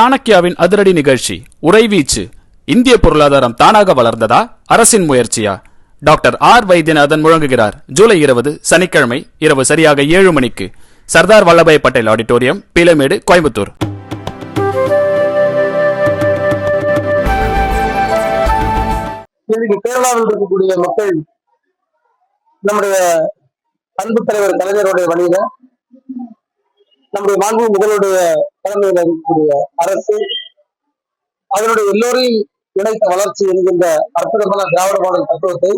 சாணக்கியாவின் அதிரடி நிகழ்ச்சி உறைவீச்சு இந்திய பொருளாதாரம் தானாக வளர்ந்ததா? அரசின் முயற்சியா? டாக்டர் ஆர் வைத்தியநாதன் முழங்குகிறார். ஜூலை இருபது சனிக்கிழமை இரவு சரியாக ஏழு மணிக்கு. சர்தார் வல்லபாய் பட்டேல் ஆடிட்டோரியம் பீலமேடு கோயம்புத்தூர். கேரளாவில் இருக்கக்கூடிய மக்கள் நம்முடைய அன்பு தலைவர் கலைஞருடைய வழியில நம்முடைய மாண்பு முதலுடைய தலைமையில் இருக்கக்கூடிய அரசு அதனுடைய எல்லோரையும் இணைத்த வளர்ச்சி என்கின்ற அற்புதமான திராவிட மாடல் தத்துவத்தை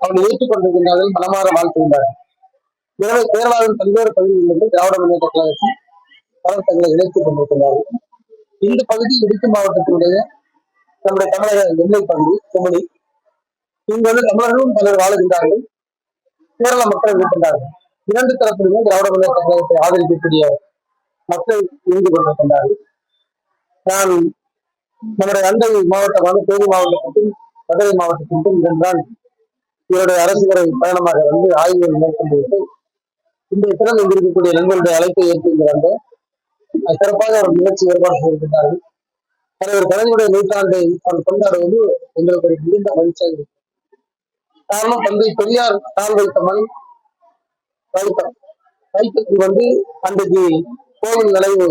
அவர்கள் ஏற்றுக்கொண்டிருக்கின்றார்கள் மனமாற வாழ்த்துகின்றார்கள் எனவே கேரளாவின் பல்வேறு பகுதிகளிலிருந்து திராவிட முன்னேற்ற கழகத்தில் பலர் தங்களை இணைத்துக் கொண்டிருக்கிறார்கள் இந்த பகுதி இடுக்கி மாவட்டத்தினுடைய நம்முடைய தமிழக எல்லை பகுதி குமணி இங்கு வந்து தமிழர்களும் பலர் வாழுகின்றார்கள். கேரள மக்கள் இருக்கின்றார்கள். இரண்டு தரப்பிலுமே திராவிட முன்னேற்ற கழகத்தை ஆதரிக்கக்கூடிய மக்கள் இருந்து கொண்டிருக்கின்றார்கள் நான் நம்முடைய அண்டை மாவட்டமான தேனி மாவட்டத்திற்கும் மதுரை மாவட்டத்திற்கும் இரண்டால் இவருடைய அரசுமுறை பயணமாக வந்து ஆய்வுகள் மேற்கொண்டு விட்டு இந்த திறன் இங்கிருக்கக்கூடிய நண்பர்களுடைய அழைப்பை ஏற்று இங்கு வந்து அது சிறப்பாக ஒரு நிகழ்ச்சி ஏற்பாடு செய்திருக்கிறார்கள். தலைவர் கலைஞருடைய நூற்றாண்டை அவர் கொண்டாடுவது எங்களுக்கு ஒரு மிகுந்த மகிழ்ச்சியாக இருக்கும் காரணம் தந்தை பெரியார் கால் வைத்த மண் வைத்தம். வைத்தத்துக்கு வந்து அன்றைக்கு கோவில் நிலைவு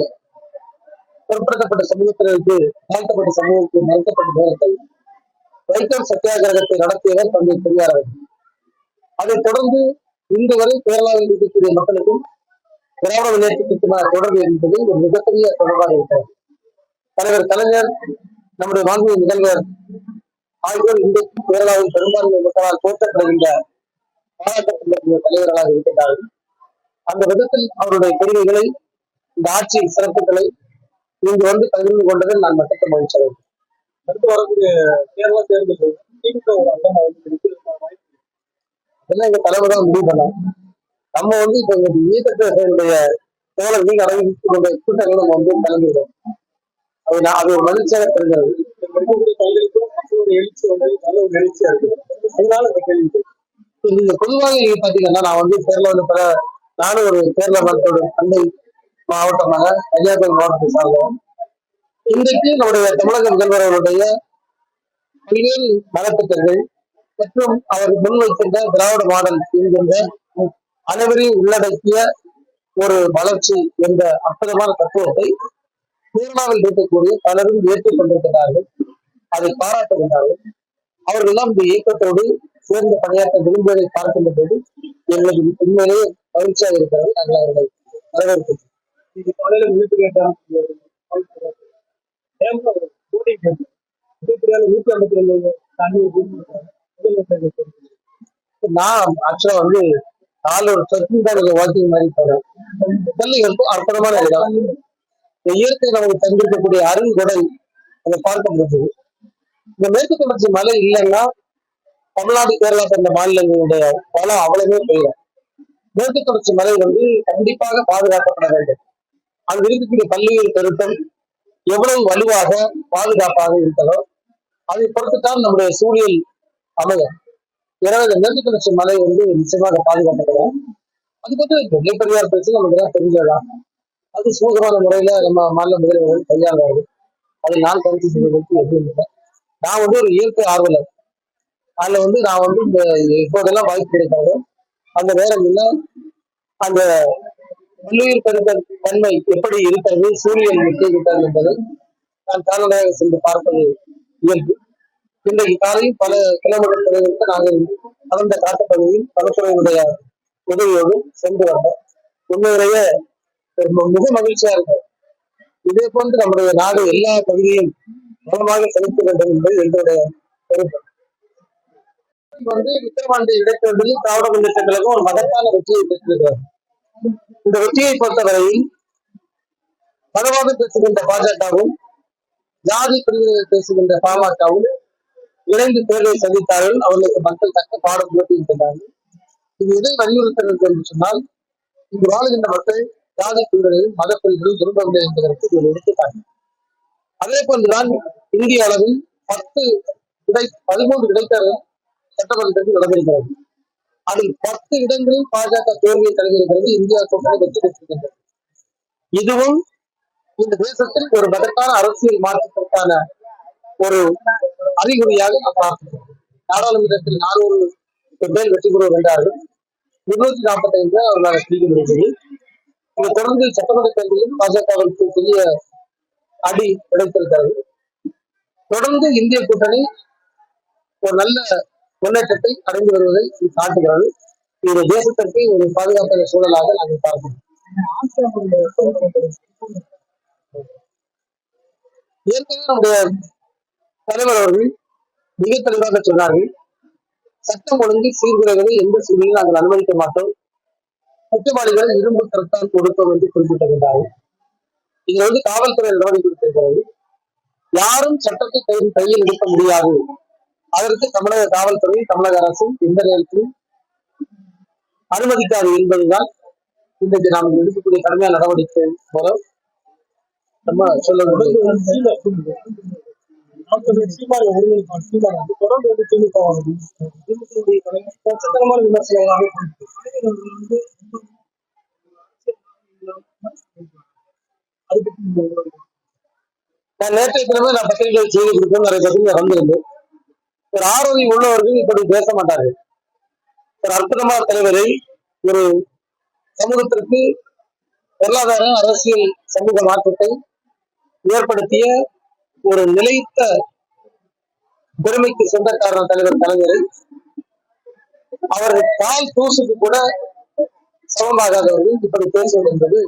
பிற்படுத்தப்பட்ட சமூகத்தினருக்கு தாழ்த்தப்பட்ட சமூகத்துக்கு மறுக்கப்பட்ட நேரத்தில் வைக்கம் சத்தியாகிரகத்தை நடத்தியவர் தந்தை பெரியார் அவர்கள். அதைத் தொடர்ந்து இன்று வரை கேரளாவில் இருக்கக்கூடிய மக்களுக்கும் திராவிட முன்னேற்றத்திற்குமான தொடர்பு என்பது ஒரு மிகப்பெரிய தொடர்பாக இருக்கிறது. தலைவர் கலைஞர் நம்முடைய மாண்பு நிகழ்வர் ஆகியோர் இன்றைக்கு கேரளாவில் பெரும்பான்மை மக்களால் போற்றப்படுகின்ற பாராட்டப்படக்கூடிய தலைவர்களாக இருக்கின்றார்கள். அந்த விதத்தில் அவருடைய கொள்கைகளை இந்த ஆட்சி சிறப்புகளை இங்கு வந்து பகிர்ந்து கொண்டதில் நான் மட்டத்தை மகிழ்ச்சி அடைகிறேன். அடுத்து வரக்கூடிய கேரள தேர்தல் திமுக ஒரு அங்கமா வந்து எங்க தலைவர் தான் முடிவு பண்ணாங்க நம்ம வந்து இப்ப இந்த இயக்கத்தினுடைய தோழர் நீங்க அடங்கிக்கூடிய கூட்டங்கள் நம்ம வந்து கலந்துக்கிறோம் அது நான் அது ஒரு மகிழ்ச்சியாக தெரிஞ்சது எழுச்சி வந்து நல்ல ஒரு எழுச்சியா இருக்கு. அதனால இந்த கேள்வி நீங்க பொதுவாக நீங்க பாத்தீங்கன்னா நான் வந்து கேரளாவில் பல நானும் ஒரு கேரள மக்களோட அண்டை மாவட்டமாக கன்னியாகுமரி மாவட்டத்தை சார்ந்தோம் இன்றைக்கு நம்முடைய தமிழக முதல்வர் அவருடைய பல்வேறு நலத்திட்டங்கள் மற்றும் அவர் முன்வைக்கின்ற திராவிட மாடல் என்கின்ற அனைவரையும் உள்ளடக்கிய ஒரு வளர்ச்சி என்ற அற்புதமான தத்துவத்தை கேரளாவில் இருக்கக்கூடிய பலரும் ஏற்றுக் கொண்டிருக்கிறார்கள். அதை பாராட்டுகின்றார்கள் அவர்கள் எல்லாம் இந்த இயக்கத்தோடு சேர்ந்து பணியாற்ற விரும்புவதை பார்க்கின்ற போது எங்களுக்கு உண்மையிலேயே மகிழ்ச்சியாக இருக்கிறது. நாங்கள் அவர்களை வரவேற்கிறோம். இது காலையில நூற்றி கேட்டால் நூற்றி ஐம்பத்தி ரெண்டு நான் ஆக்சுவலா வந்து நாலு ஒரு சர்க்கிள் தான் வாக்கிங் மாதிரி போறேன். பள்ளிகளுக்கு அற்புதமான இடம். இந்த இயற்கை நமக்கு தந்திருக்கக்கூடிய அருள் அதை பார்க்க முடியுது இந்த மேற்கு தொடர்ச்சி மலை இல்லைன்னா தமிழ்நாடு கேரளா போன்ற மாநிலங்களுடைய பலம் அவ்வளவுமே பெய்யும் மேற்கு தொடர்ச்சி மலை வந்து கண்டிப்பாக பாதுகாக்கப்பட வேண்டும். அங்கு இருக்கக்கூடிய பள்ளியின் பெருக்கம் எவ்வளவு வலுவாக பாதுகாப்பாக இருக்கிறதோ அதை பொறுத்துத்தான் நம்முடைய சூழல் அமையும். எனவே இந்த மேற்கு தொடர்ச்சி மலை வந்து நிச்சயமாக பாதுகாக்கப்படும். அது மட்டும் பெரிய பெரியார் பிரச்சனை நமக்கு தான் தெரிஞ்சதான் அது சுமூகமான முறையில நம்ம மாநில முதல்வர்கள் கையாளுறாரு அதை நான் கருத்து செய்வதற்கு எதுவும் இல்லை நான் வந்து ஒரு இயற்கை ஆர்வலர். அதுல வந்து நான் வந்து இந்த எப்போதெல்லாம் வாய்ப்பு கிடைக்காதோ. அந்த நேரங்கள்ல அந்த பல்லுயிர் பெருக்கல் தன்மை எப்படி இருக்கிறது? சூரியன் எப்படி இருக்கிறது என்பதை நான் கால்நடையாக சென்று பார்ப்பது இயல்பு. இன்றைக்கு காலையில் பல கிலோமீட்டர் தொலைவிற்கு நாங்கள் கடந்த காட்டுப்பகுதியில் வனத்துறையினுடைய உதவியோடு சென்று வந்தோம். உண்மையிலேயே மிக மகிழ்ச்சியா இருக்கும் இதே போன்று நம்முடைய நாடு எல்லா பகுதியும் மூலமாக செலுத்த வேண்டும் என்பது எங்களுடைய கருத்து வந்து விக்கிரவாண்டி இடைத்தேர்தலில் திராவிட முன்னேற்ற கழகம் ஒரு மகத்தான வெற்றியை பெற்றிருக்கிறது. இந்த வெற்றியை பொறுத்தவரையில் பரவாக பேசுகின்ற பாஜகவும் ஜாதி பிரிவினை பேசுகின்ற பாமகவும் இணைந்து தேர்தலை சந்தித்தார்கள். அவர்களுக்கு மக்கள் தக்க பாடம் போட்டியிருக்கிறார்கள் இது எதை வலியுறுத்துகிறது என்று சொன்னால் இங்கு வாழுகின்ற மக்கள் ஜாதி பிரிவினையும் மத பிரிவினையும் விரும்பவில்லை என்பதற்கு ஒரு எடுத்துக்காட்டு. அதே போன்றுதான் இந்திய அளவில் பத்து இடை பதிமூன்று இடைத்தேர்தல் சட்டமன்றத்தில் நடந்திருக்கிறது. அதில் பத்து இடங்களில் பாஜக தோல்வியை தழுவிருக்கிறது இந்தியா கூட்டணி வெற்றி பெற்றிருக்கிறது. இதுவும் இந்த தேசத்தில் ஒரு மகத்தான அரசியல் மாற்றத்திற்கான ஒரு அறிகுறியாக நாம் பார்க்கிறோம். நாடாளுமன்றத்தில் நானூறு பேர் வெற்றி பெறுவது வென்றார்கள் முன்னூத்தி நாற்பத்தி ஐந்து அவர்களால் பிடிக்க முடிந்தது இதை தொடர்ந்து சட்டமன்ற தேர்தலில் பாஜகவிற்கு பெரிய அடி கிடைத்திருக்கிறது தொடர்ந்து இந்திய கூட்டணி ஒரு நல்ல முன்னேற்றத்தை அடைந்து வருவதை காட்டுகிறது. இது தேசத்திற்கு ஒரு பாதுகாப்பான சூழலாக நாங்கள் பார்க்கிறோம் ஏற்கனவே நம்முடைய தலைவர் அவர்கள் மிக தெளிவாக சொன்னார்கள் சட்டம் ஒழுங்கு சீர்குலைவதை எந்த சூழ்நிலையும் நாங்கள் அனுமதிக்க மாட்டோம். குற்றவாளிகள் இரும்பு கருத்தால் கொடுத்தோம் என்று குறிப்பிட்டிருந்தார்கள் இதுல வந்து காவல்துறை நடவடிக்கை எடுத்திருக்கிறது. யாரும் சட்டத்தை கையில் எடுக்க முடியாது. அதற்கு தமிழக காவல்துறை தமிழக அரசும் எந்த நேரத்திலும் அனுமதிக்காது என்பதுதான் இன்றைக்கு நாம் எடுக்கக்கூடிய கடுமையான நடவடிக்கை மூலம் நம்ம சொல்ல நான் நேற்றைய தினமே நான் பத்திரிகை செய்தி கொடுப்பேன் நிறைய பத்திரிகை வந்திருந்தேன். ஒரு ஆரோக்கியம் உள்ளவர்கள் இப்படி பேச மாட்டார்கள். ஒரு அற்புதமான தலைவரை ஒரு சமூகத்திற்கு பொருளாதார அரசியல் சமூக மாற்றத்தை ஏற்படுத்திய ஒரு நிலைத்த பெருமைக்கு சொந்தக்காரர் தலைவர் கலைஞரை. அவர் கால் தூசுக்கு கூட சமமாகாதவர்கள் இப்படி பேசுவது என்பது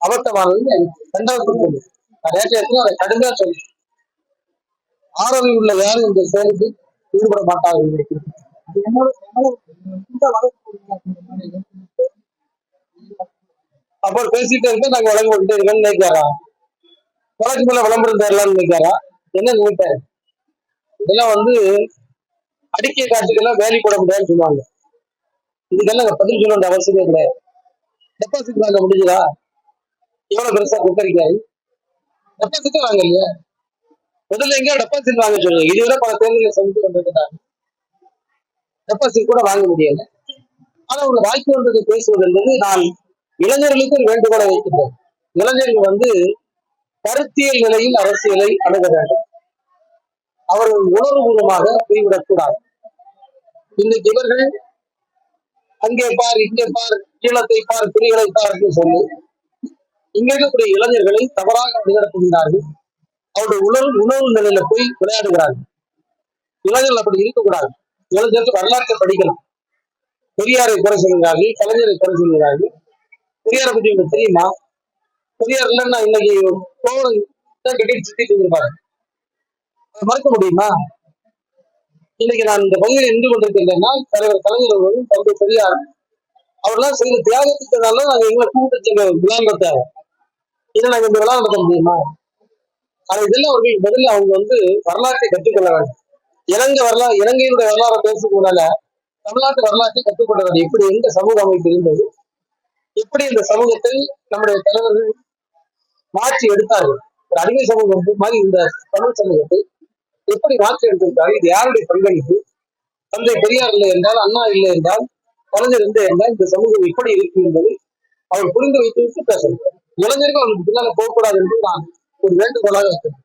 அபத்தமானது எனக்கு கண்டனத்திற்குரியது நான் நேற்றைய அதை கடுமையா சொல்லி ஆரோக்கியம் உள்ள யாரும் இந்த செயலுக்கு ஈடுபட மாட்டார்கள். அப்புறம் பேசிட்டு இருக்க நாங்க வழங்க விட்டு இருக்கோம்னு நினைக்காரா வழக்கு மேல விளம்பரம் தரலாம்னு நினைக்காரா என்ன நினைப்பாரு இதெல்லாம் வந்து அடிக்கை காட்சிக்கெல்லாம் வேலி போட முடியாதுன்னு சொன்னாங்க இதுக்கெல்லாம் நாங்க பதில் சொல்ல வேண்டிய அவசியமே கிடையாது. டெபாசிட் வாங்க முடிஞ்சதா? எவ்வளவு பெருசா கொடுத்துருக்காரு டெபாசிட்டே வாங்க இல்லையா? முதல்ல எங்கேயோ டெபாசிட் வாங்க சொல்லுங்க. இதுவரை பல தேர்தலில் சந்தித்து கொண்டிருக்கிறாங்க டெபாசிட் கூட வாங்க முடியல. ஆனா ஒரு வாய்ப்பு வந்ததை பேசுவது என்பது நான் இளைஞர்களுக்கு ஒரு வேண்டுகோளை வைக்கின்றேன். இளைஞர்கள் வந்து கருத்தியல் நிலையில் அரசியலை அணுக வேண்டும். அவர்கள் உணர்வுபூர்வமாக போய்விடக்கூடாது. இன்னைக்கு இவர்கள் அங்கே பார் இங்கே பார் கீழத்தை பார் துணிகளை பார் என்று சொல்லி இங்க இருக்கக்கூடிய இளைஞர்களை தவறாக வழிநடத்துகின்றார்கள் அவருடைய உணர்வு உணர்வு நிலையில போய் விளையாடுகிறார்கள் இளைஞர்கள் அப்படி இருக்கக்கூடாது. இளைஞர்கள் வரலாற்றை படிக்கலாம் பெரியாரை குறை சொல்கிறார்கள் கலைஞரை குறை சொல்கிறார்கள் பெரியாரை பற்றி உங்களுக்கு தெரியுமா? பெரியார் இல்லைன்னா இன்னைக்கு கோவலன் கட்டிட்டு சுத்திட்டு இருந்திருப்பாரு. மறக்க முடியுமா? இன்னைக்கு நான் இந்த பகுதியில் நின்று கொண்டிருக்கின்றேன்னா தலைவர் கலைஞர் அவர்களும் தந்தை பெரியார் அவர்லாம் செய்த தியாகத்துக்குனால நாங்கள் எங்களை கூப்பிட்டு இங்க தேவை இதை நாங்கள் இந்த விழா முடியுமா? ஆனா இதெல்லாம் அவர்கள் முதல்ல அவங்க வந்து வரலாற்றை கற்றுக்கொள்ள வேண்டும். இலங்கை வரலாறு இலங்கையினுடைய வரலாறை பேசுறதுனால தமிழ்நாட்டு வரலாற்றை கற்றுக்கொள்ள வேண்டும் எப்படி எந்த சமூக அமைப்பு இருந்தது எப்படி இந்த சமூகத்தை நம்முடைய தலைவர்கள் மாற்றி எடுத்தார்கள். ஒரு அடிமை சமூகம் மாதிரி இந்த தமிழ் சமூகத்தை எப்படி மாற்றி எடுத்திருக்காங்க இது யாருடைய பங்களிப்பு தந்தை பெரியார் இல்லை என்றால் அண்ணா இல்லை என்றால் கலைஞர் இல்லை என்றால் இந்த சமூகம் எப்படி இருக்கு என்பதை அவர் புரிந்து வைத்து விட்டு பேசணும். இளைஞர்கள் அவருக்கு பின்னால போகக்கூடாது என்று நான் ஒரு வேண்டுகோளாக வைக்கிறேன்